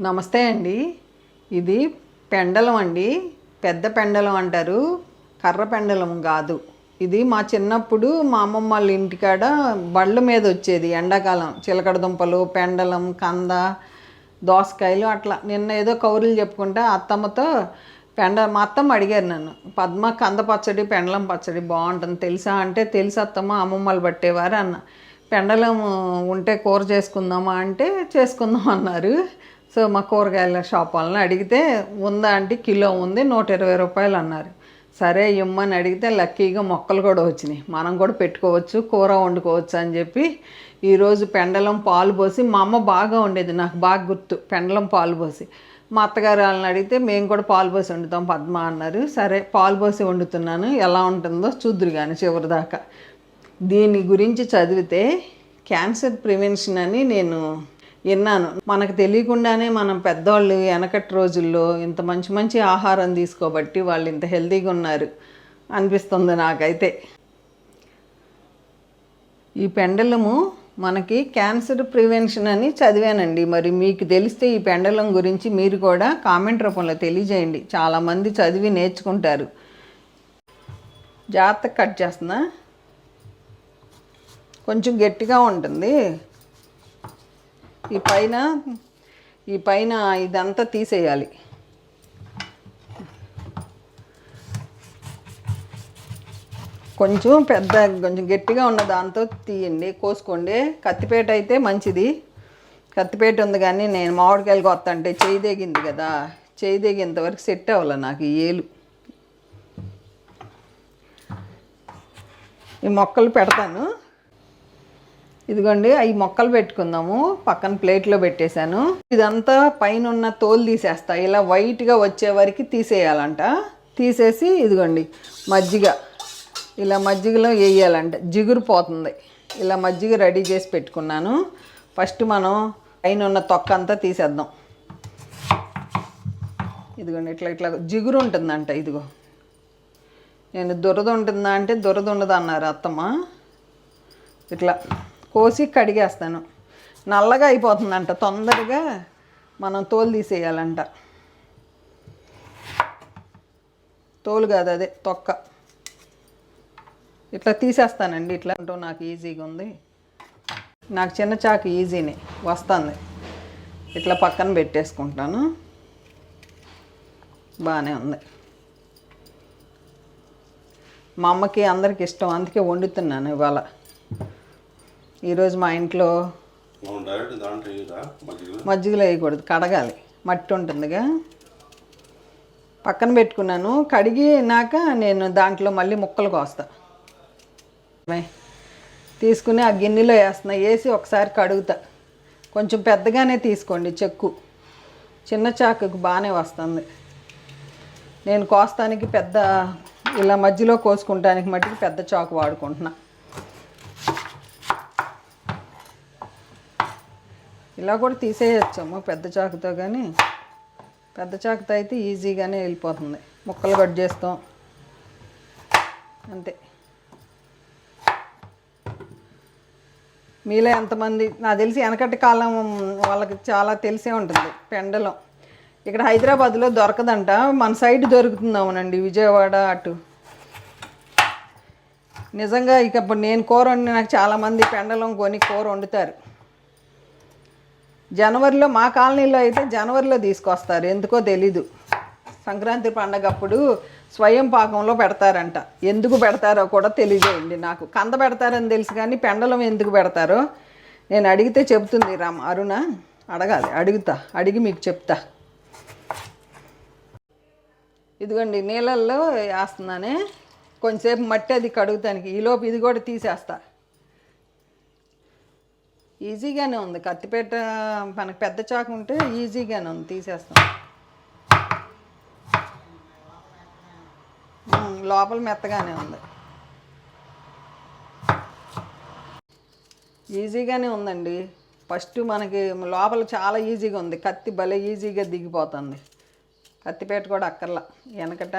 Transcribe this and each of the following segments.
నమస్తే అండి. ఇది పెండలం అండి. పెద్ద పెండలం అంటారు. కర్ర పెండలం కాదు. ఇది మా చిన్నప్పుడు మా అమ్మమ్మ వాళ్ళ ఇంటికాడ బళ్ళ మీద వచ్చేది ఎండాకాలం. చిలకడ దుంపలు పెండలం కంద దోసకాయలు అట్లా. నిన్న ఏదో కౌరులు చెప్పుకుంటే అత్తమ్మతో పెండ మా అత్తమ్మ అడిగారు నన్ను పద్మ కంద పచ్చడి పెండలం పచ్చడి బాగుంటుంది. తెలుసా? అంటే తెలుసు అత్తమ్మ అమ్మమ్మలు పట్టేవారు అన్న. పెండలం ఉంటే కూర చేసుకుందామా? అంటే చేసుకుందాం అన్నారు. సో మా కూరగాయల షాప్ వాళ్ళని అడిగితే ఉందా అంటే కిలో ఉంది నూట ఇరవై రూపాయలు అన్నారు. సరే ఇమ్మని అడిగితే లక్కీగా మొక్కలు కూడా వచ్చినాయి. మనం కూడా పెట్టుకోవచ్చు కూర వండుకోవచ్చు అని చెప్పి ఈరోజు పెండలం పాలు పోసి మా అమ్మ బాగా ఉండేది నాకు బాగా గుర్తు పెండలం పాలు పోసి. మా అత్తగారు వాళ్ళని అడిగితే మేము కూడా పాలు పోసి వండుతాం పద్మ అన్నారు. సరే పాలు పోసి వండుతున్నాను. ఎలా ఉంటుందో చూద్దురు కానీ చివరి దాకా. దీని గురించి చదివితే క్యాన్సర్ ప్రివెన్షన్ అని నేను విన్నాను. మనకు తెలియకుండానే మనం పెద్దవాళ్ళు వెనకటి రోజుల్లో ఇంత మంచి మంచి ఆహారం తీసుకోబట్టి వాళ్ళు ఇంత హెల్తీగా ఉన్నారు అనిపిస్తుంది నాకైతే. ఈ పెండలము మనకి క్యాన్సర్ ప్రివెన్షన్ అని చదివానండి. మరి మీకు తెలిస్తే ఈ పెండలం గురించి మీరు కూడా కామెంట్ రూపంలో తెలియజేయండి. చాలామంది చదివి నేర్చుకుంటారు. జాగ్రత్తగా కట్ చేస్తున్నా. కొంచెం గట్టిగా ఉంటుంది. ఈ పైన ఈ పైన ఇదంతా తీసేయాలి. కొంచెం పెద్ద కొంచెం గట్టిగా ఉన్న దాంతో తీయండి కోసుకోండి. కత్తిపేట అయితే మంచిది. కత్తిపేట ఉంది కానీ నేను మామిడికాయలు కొత్త అంటే చేయి దిగింది కదా. చేయి దిగేంతవరకు సెట్ అవ్వాలి నాకు ఈ ఏలు. ఈ మొక్కలు పెడతాను. ఇదిగోండి అవి మొక్కలు పెట్టుకుందాము. పక్కన ప్లేట్లో పెట్టేశాను. ఇదంతా పైన ఉన్న తోలు తీసేస్తా. ఇలా వైట్గా వచ్చే వరకు తీసేయాలంట. తీసేసి ఇదిగోండి మజ్జిగ. ఇలా మజ్జిగలో వేయాలంట. జిగురు పోతుంది. ఇలా మజ్జిగ రెడీ చేసి పెట్టుకున్నాను. ఫస్ట్ మనం పైన ఉన్న తొక్క అంతా తీసేద్దాం. ఇదిగోండి ఇట్లా ఇట్లా జిగురు ఉంటుందంట ఇదిగో. నేను దురద ఉంటుందా అంటే దురద ఉండదు అన్నారు అత్తమ్మ. ఇట్లా. కోసి కడిగేస్తాను. నల్లగా అయిపోతుందంట తొందరగా మనం తోలు తీసేయాలంట. తోలు కాదు అదే తొక్క. ఇట్లా తీసేస్తానండి ఇట్లా అంటూ నాకు ఈజీగా ఉంది. నాకు చిన్న చాకు ఈజీనే వస్తుంది. ఇట్లా పక్కన పెట్టేసుకుంటాను. బాగానే ఉంది. మా అమ్మకి అందరికి ఇష్టం అందుకే వండుతున్నాను ఇవాళ. ఈరోజు మా ఇంట్లో మజ్జిగలో? వేయకూడదు కడగాలి. మట్టి ఉంటుందిగా. పక్కన పెట్టుకున్నాను. కడిగినాక నేను దాంట్లో మళ్ళీ ముక్కలు కోస్తా. తీసుకుని ఆ గిన్నెలో వేస్తున్నా. వేసి ఒకసారి కడుగుతా. కొంచెం పెద్దగానే తీసుకోండి చెక్కు. చిన్న చాకుకు బాగానే వస్తుంది. నేను కోస్తానికి పెద్ద ఇలా మధ్యలో కోసుకుంటానికి మట్టుకు పెద్ద చాకు వాడుకుంటున్నా. ఇలా కూడా తీసేయచ్చమ్మ పెద్ద చాకుతో కానీ పెద్ద చాకుతో అయితే ఈజీగానే వెళ్ళిపోతుంది. ముక్కలు కట్ చేస్తాం. అంతే. మీలో ఎంతమంది నాకు తెలిసి వెనకటి కాలం వాళ్ళకి చాలా తెలిసే ఉంటుంది పెండలం. ఇక్కడ హైదరాబాద్లో దొరకదంట మన సైడ్ దొరుకుతుందామనండి విజయవాడ అటు. నిజంగా ఇక నేను కూర వండి నాకు చాలామంది పెండలం కొని కూర వండుతారు. జనవరిలో మా కాలనీలో అయితే జనవరిలో తీసుకొస్తారు. ఎందుకో తెలీదు. సంక్రాంతి పండగ అప్పుడు స్వయం పాకంలో పెడతారంట. ఎందుకు పెడతారో కూడా తెలియజేయండి నాకు. కంద పెడతారని తెలుసు కానీ పెండలం ఎందుకు పెడతారో నేను అడిగితే చెప్తుంది రామ్. అరుణ అడగాలి. అడుగుతా. అడిగి మీకు చెప్తా. ఇదిగోండి నీళ్ళల్లో వేస్తున్నానే. కొంచెంసేపు మట్టి అది కడుగుతానికి. ఈలోపు ఇది కూడా తీసేస్తా. ఈజీగానే ఉంది. కత్తిపేట మనకు పెద్ద చాకు ఉంటే ఈజీగానే ఉంది. తీసేస్తాం. లోపల మెత్తగానే ఉంది. ఈజీగానే ఉందండి. ఫస్ట్ మనకి లోపల చాలా ఈజీగా ఉంది. కత్తి భలే ఈజీగా దిగిపోతుంది. కత్తిపేట కూడా అక్కర్లా. వెనకట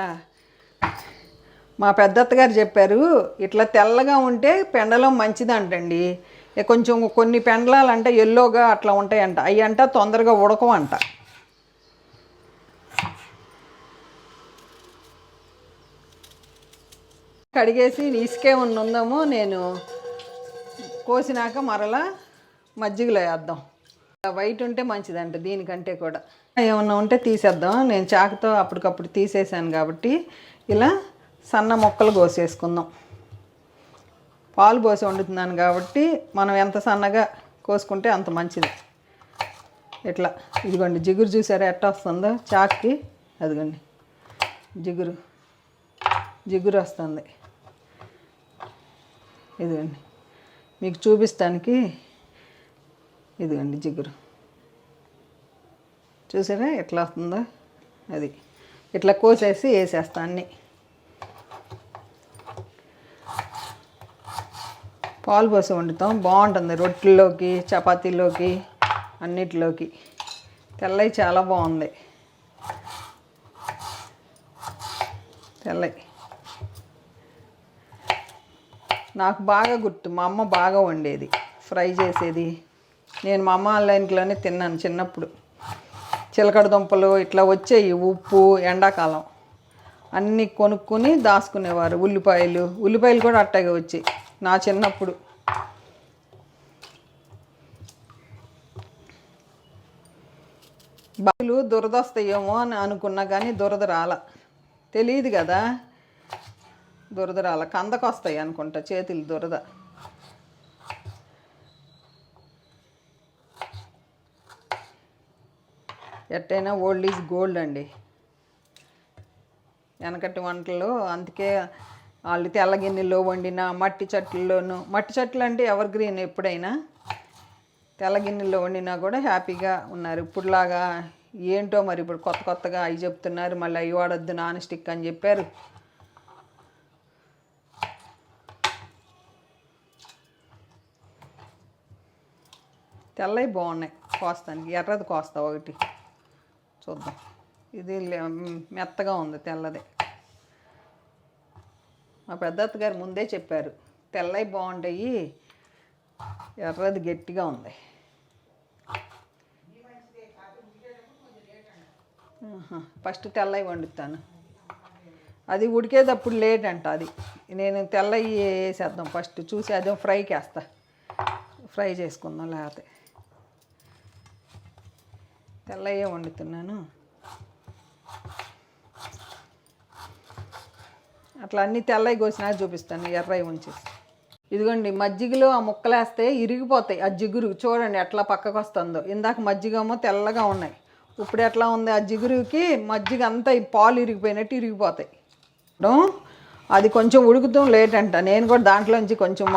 మా పెద్దత్తగారు చెప్పారు ఇట్లా తెల్లగా ఉంటే పెండలం మంచిదంటండి. కొంచెం కొన్ని పెండలాలు అంటే ఎల్లోగా అట్లా ఉంటాయంట. అవి అంట తొందరగా ఉడకం అంట కడిగేసి ఇసుకే ఉందాము నేను కోసినాక మరలా మజ్జిగలో వేద్దాం. వైట్ ఉంటే మంచిదంట దీనికంటే కూడా. ఏమన్నా ఉంటే తీసేద్దాం. నేను చాకుతో అప్పటికప్పుడు తీసేసాను కాబట్టి ఇలా సన్న మొక్కలు కోసేసుకుందాం. పాలు పోసి వండుతున్నాను కాబట్టి మనం ఎంత సన్నగా కోసుకుంటే అంత మంచిది. ఇట్లా. ఇదిగోండి జిగురు చూసారా ఎట్ట వస్తుందో? చాక్కి అదిగోండి. జిగురు. జిగురు వస్తుంది. ఇదిగోండి. మీకు చూపిస్తానికి ఇదిగోండి జిగురు. చూసారా ఎట్లా వస్తుందో? అది. ఇట్లా కోసేసి వేసేస్తా అన్నీ. పాలు పోసి వండుతాం. బాగుంటుంది. రొట్టెల్లోకి చపాతీలోకి అన్నిటిలోకి. తెల్లవి చాలా బాగుంది. తెల్లవి నాకు బాగా గుర్తు. మా అమ్మ బాగా వండేది. ఫ్రై చేసేది. నేను మా అమ్మ వాళ్ళ ఇంట్లోనే తిన్నాను చిన్నప్పుడు. చిలకడ దుంపలు ఇట్లా వచ్చేవి ఉప్పు ఎండాకాలం. అన్నీ కొనుక్కొని దాచుకునేవారు. ఉల్లిపాయలు. ఉల్లిపాయలు కూడా అట్టాగే వచ్చాయి. నా చిన్నప్పుడు. బాలు దురద వస్తాయేమో అని అనుకున్నా కానీ దురద రాల. తెలియదు కదా. దురద రాల. కందకు వస్తాయి అనుకుంటా చేతులు దురద. ఎట్టయినా ఓల్డ్ ఈజ్ గోల్డ్ అండి. వెనకటి వంటలు అందుకే వాళ్ళు తెల్ల గిన్నెలో వండిన మట్టి చెట్లలోనూ మట్టి చెట్లు అంటే ఎవర్ గ్రీన్ ఎప్పుడైనా తెల్ల గిన్నెలో వండినా కూడా హ్యాపీగా ఉన్నారు. ఇప్పుడులాగా ఏంటో మరి ఇప్పుడు కొత్త కొత్తగా అవి చెప్తున్నారు. మళ్ళీ అవి వాడొద్దు నాన్ స్టిక్ అని చెప్పారు. తెల్లవి బాగున్నాయి కోస్తానికి. ఎర్రది కోస్తా ఒకటి. చూద్దాం. ఇది లే- మెత్తగా ఉంది తెల్లది. మా పెద్దత్త గారు ముందే చెప్పారు తెల్లవి బాగుంటాయి ఎర్రది గట్టిగా ఉంది. ఫస్ట్ తెల్లవి వండుతాను. అది ఉడికేటప్పుడు లేట్ అంట అది. నేను తెల్లవి వేసేద్దాం ఫస్ట్ చూసి అదే ఫ్రైకి వేస్తా ఫ్రై చేసుకుందాం లేకపోతే. తెల్లయ్యే వండుతున్నాను. అట్లా అన్ని తెల్లవి కోసినా చూపిస్తాను ఎర్రవి ఉంచేసి. ఇదిగోండి మజ్జిగలో ఆ ముక్కలు వేస్తే ఇరిగిపోతాయి. ఆ జిగురు చూడండి ఎట్లా పక్కకు వస్తుందో ఇందాక మజ్జిగమో తెల్లగా ఉన్నాయి. ఇప్పుడు ఎట్లా ఉంది? ఆ జిగురుకి మజ్జిగ అంతా పాలు ఇరిగిపోయినట్టు ఇరిగిపోతాయి. అది కొంచెం ఉడుకుతాం లేట్ అంట. నేను కూడా దాంట్లోంచి కొంచెం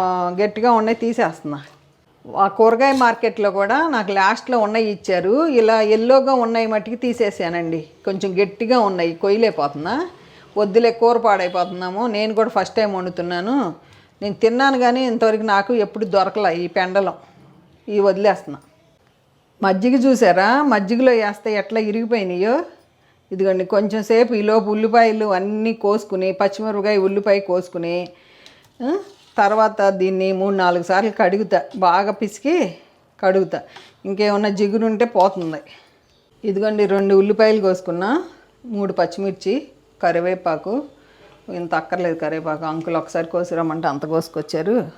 గట్టిగా ఉన్నాయి తీసేస్తున్నా. ఆ కూరగాయ మార్కెట్లో కూడా నాకు లాస్ట్లో ఉన్నాయి ఇచ్చారు. ఇలా ఎల్లోగా ఉన్నాయి మట్టికి తీసేసానండి. కొంచెం గట్టిగా ఉన్నాయి కొయ్యలేకపోతున్నా. వద్దులే కూర పాడైపోతున్నాము. నేను కూడా ఫస్ట్ టైం వండుతున్నాను. నేను తిన్నాను కానీ ఇంతవరకు నాకు ఎప్పుడు దొరకల ఈ పెండలం. ఈ వదిలేస్తున్నా. మజ్జిగ చూసారా? మజ్జిగలో వేస్తే ఎట్లా ఇరిగిపోయినాయో? ఇదిగోండి కొంచెం సేపు ఈలోపు ఉల్లిపాయలు అన్నీ కోసుకుని పచ్చిమిరపకాయ ఉల్లిపాయ కోసుకుని తర్వాత దీన్ని మూడు నాలుగు సార్లు కడుగుతా. బాగా పిసికి కడుగుతా. ఇంకేమన్నా జిగురు ఉంటే పోతుంది. ఇదిగోండి రెండు ఉల్లిపాయలు కోసుకున్నా. మూడు పచ్చిమిర్చి కరివేపాకు. ఇంత అక్కర్లేదు కరివేపాకు. అంకులు ఒకసారి కోసిరమ్మంటే అంత కోసుకొచ్చారు.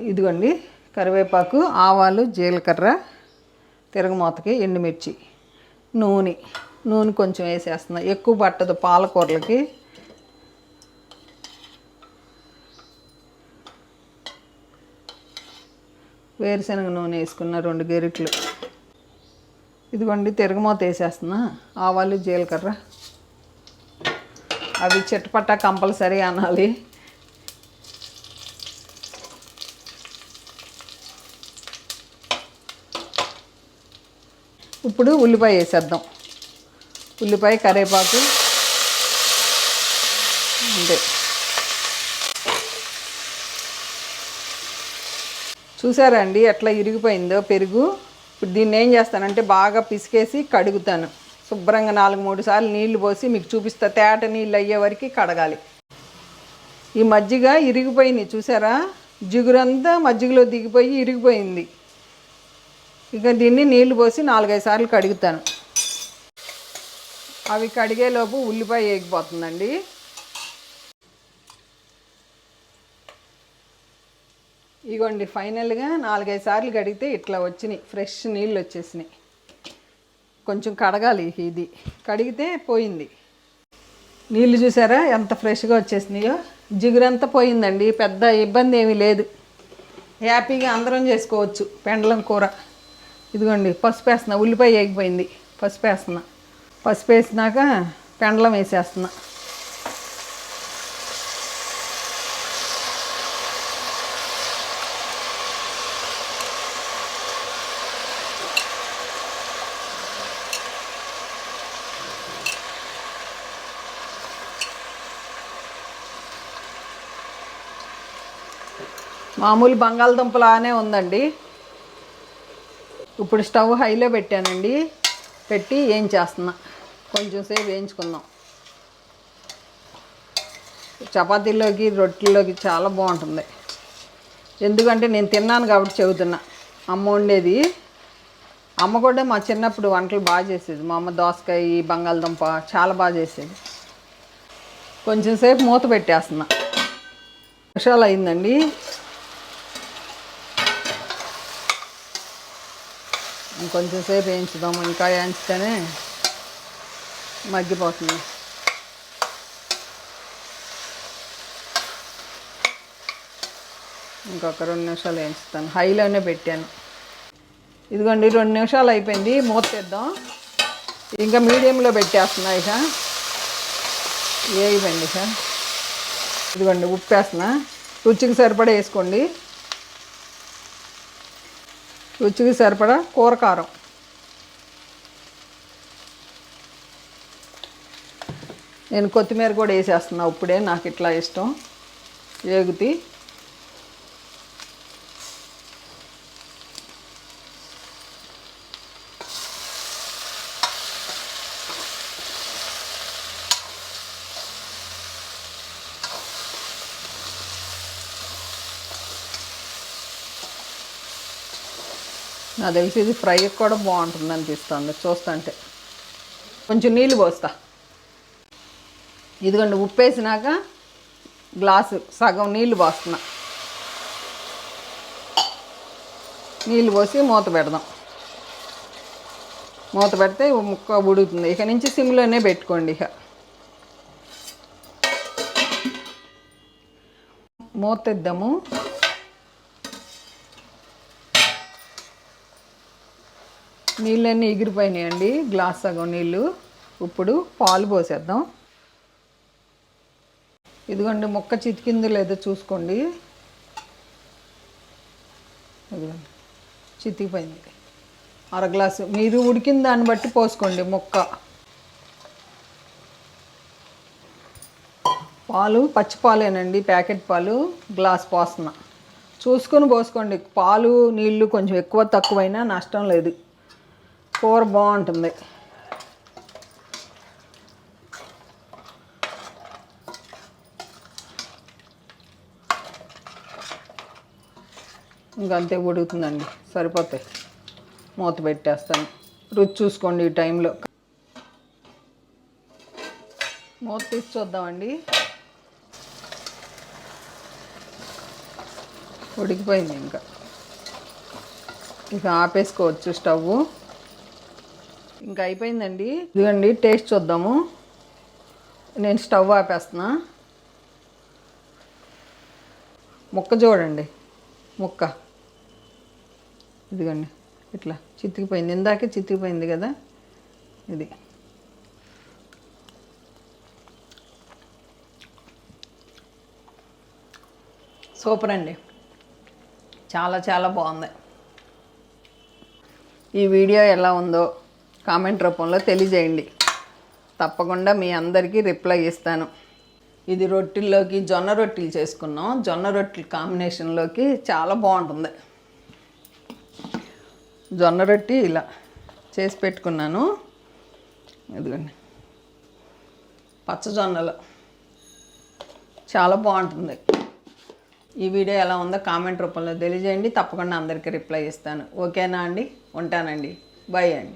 ఇదిగోండి కరివేపాకు ఆవాలు జీలకర్ర తిరగమూతకి ఎండుమిర్చి నూనె. నూనె కొంచెం వేసేస్తున్నా. ఎక్కువ పట్టదు పాలకూరలకి. వేరుశనగ నూనె వేసుకున్న రెండు గెరిట్లు. ఇదిగోండి తిరగమూత వేసేస్తున్నా. ఆవాలు జీలకర్ర. అవి చిట్టపట్ట కంపల్సరీ అనాలి. ఇప్పుడు ఉల్లిపాయ వేసేద్దాం. ఉల్లిపాయ కరివేపాకు. అంతే. చూసారా అండి ఎట్లా ఇరిగిపోయిందో పెరుగు? ఇప్పుడు దీన్ని ఏం చేస్తానంటే బాగా పిసికేసి కడుగుతాను. శుభ్రంగా నాలుగు మూడు సార్లు నీళ్ళు పోసి మీకు చూపిస్తా. తేట నీళ్ళు అయ్యే వరకు కడగాలి. ఈ మజ్జిగ ఇరిగిపోయింది చూసారా? జిగురంతా మజ్జిగలో దిగిపోయి ఇరిగిపోయింది. ఇక దీన్ని నీళ్ళు పోసి నాలుగైదు సార్లు కడుగుతాను. అవి కడిగేలోపు ఉల్లిపాయ వేగిపోతుందండి ఇగోండి ఫైనల్గా నాలుగైదు సార్లు కడిగితే ఇట్లా వచ్చినాయి. ఫ్రెష్ నీళ్ళు వచ్చేసినాయి. కొంచెం కడగాలి ఇది. కడిగితే పోయింది. నీళ్ళు చూసారా? ఎంత ఫ్రెష్గా వచ్చేసినాయో. జిగురంతా పోయిందండి. పెద్ద ఇబ్బంది ఏమీ లేదు. హ్యాపీగా అందరం చేసుకోవచ్చు పెండలం కూర. ఇదిగోండి పసుపు వేస్తున్నా. ఉల్లిపాయ వేగిపోయింది. పసుపు వేస్తున్నా. పసుపు వేసినాక పెండలం వేసేస్తున్నా. మామూలు బంగాళదుంపలానే ఉందండి. ఇప్పుడు స్టవ్ హైలో పెట్టానండి. పెట్టి ఏం చేస్తున్నా? కొంచెం సేపు వేయించుకుందాం. చపాతీలోకి రొట్టెల్లోకి చాలా బాగుంటుంది. ఎందుకంటే నేను తిన్నాను కాబట్టి చెబుతున్నా. అమ్మ వండేది. అమ్మ కూడా మా చిన్నప్పుడు వంటలు బాగా చేసేది. మా అమ్మ దోసకాయ బంగాళదుంప చాలా బాగా చేసేది. కొంచెం సేపు మూత పెట్టేస్తున్నా. నిమిషాలు అయిందండి. ఇంకొంచెం సేపు వేయించుదాము ఇంకా వేయించితేనే మగ్గిపోతుంది. ఇంకొక రెండు నిమిషాలు వేయించుతాను. హైలోనే పెట్టాను. ఇదిగోండి రెండు నిమిషాలు అయిపోయింది. మూతేద్దాం ఇంకా మీడియంలో పెట్టేస్తున్నా ఇక. వేగిపోయింది ఇక. ఇదిగోండి ఉప్పు వేస్తున్నా రుచికి సరిపడా వేసుకోండి. రుచికి సరిపడా కూర కారం. నేను కొత్తిమీర కూడా వేసేస్తున్నా ఇప్పుడే నాకు ఇట్లా ఇష్టం. ఏగుతి నాకు తెలిసి ఇది ఫ్రై కూడా బాగుంటుంది అనిపిస్తుంది చూస్తుంటే. కొంచెం నీళ్ళు పోస్తా. ఇదిగోండి ఉప్పు వేసినాక గ్లాసు సగం నీళ్ళు పోస్తున్నా. నీళ్ళు పోసి మూత పెడదాం. మూత పెడితే ముక్క ఉడుగుతుంది ఇక నుంచి సిమ్లోనే పెట్టుకోండి ఇక. మూత ఇద్దాము నీళ్ళన్నీ ఎగిరిపోయినాయండి. గ్లాస్ సగం నీళ్ళు. ఇప్పుడు పాలు పోసేద్దాం. ఇదిగోండి మొక్క చితికింది లేదో చూసుకోండి. ఇదిగోండి చితికిపోయింది. అర గ్లాసు. మీరు ఉడికిన దాన్ని బట్టి పోసుకోండి మొక్క. పాలు పచ్చి పాలేనండి ప్యాకెట్ పాలు గ్లాస్ పోస్తున్నా. చూసుకొని పోసుకోండి. పాలు నీళ్ళు కొంచెం ఎక్కువ తక్కువైనా నష్టం లేదు. కూర బాగుంటుంది. ఇంకంతే ఉడుకుతుందండి. సరిపోతాయి మూత పెట్టేస్తాను. రుచి చూసుకోండి ఈ టైంలో. మూత తీసి చూద్దామండి. ఉడికిపోయింది ఇంకా. ఇక ఆపేసుకోవచ్చు స్టవ్ ఇంకా అయిపోయిందండి. ఇదిగండి టేస్ట్ చూద్దాము. నేను స్టవ్ ఆపేస్తున్నా. ముక్క చూడండి. ముక్క. ఇదిగోండి ఇట్లా చితికిపోయింది. ఇందాకే చితికిపోయింది కదా. ఇది. సూపర్ అండి. చాలా చాలా బాగుంది. ఈ వీడియో ఎలా ఉందో కామెంట్ రూపంలో తెలియజేయండి. తప్పకుండా మీ అందరికీ రిప్లై ఇస్తాను. ఇది రొట్టెల్లోకి జొన్న రొట్టెలు చేసుకున్నాం. జొన్న రొట్టెల కాంబినేషన్లోకి చాలా బాగుంటుంది. జొన్న రొట్టి ఇలా చేసి పెట్టుకున్నాను. ఇదిగోండి. పచ్చజొన్నలు చాలా బాగుంటుంది. ఈ వీడియో ఎలా ఉందో కామెంట్ రూపంలో తెలియజేయండి. తప్పకుండా అందరికీ రిప్లై ఇస్తాను. ఓకేనా అండి? ఉంటానండి. బాయ్ అండి.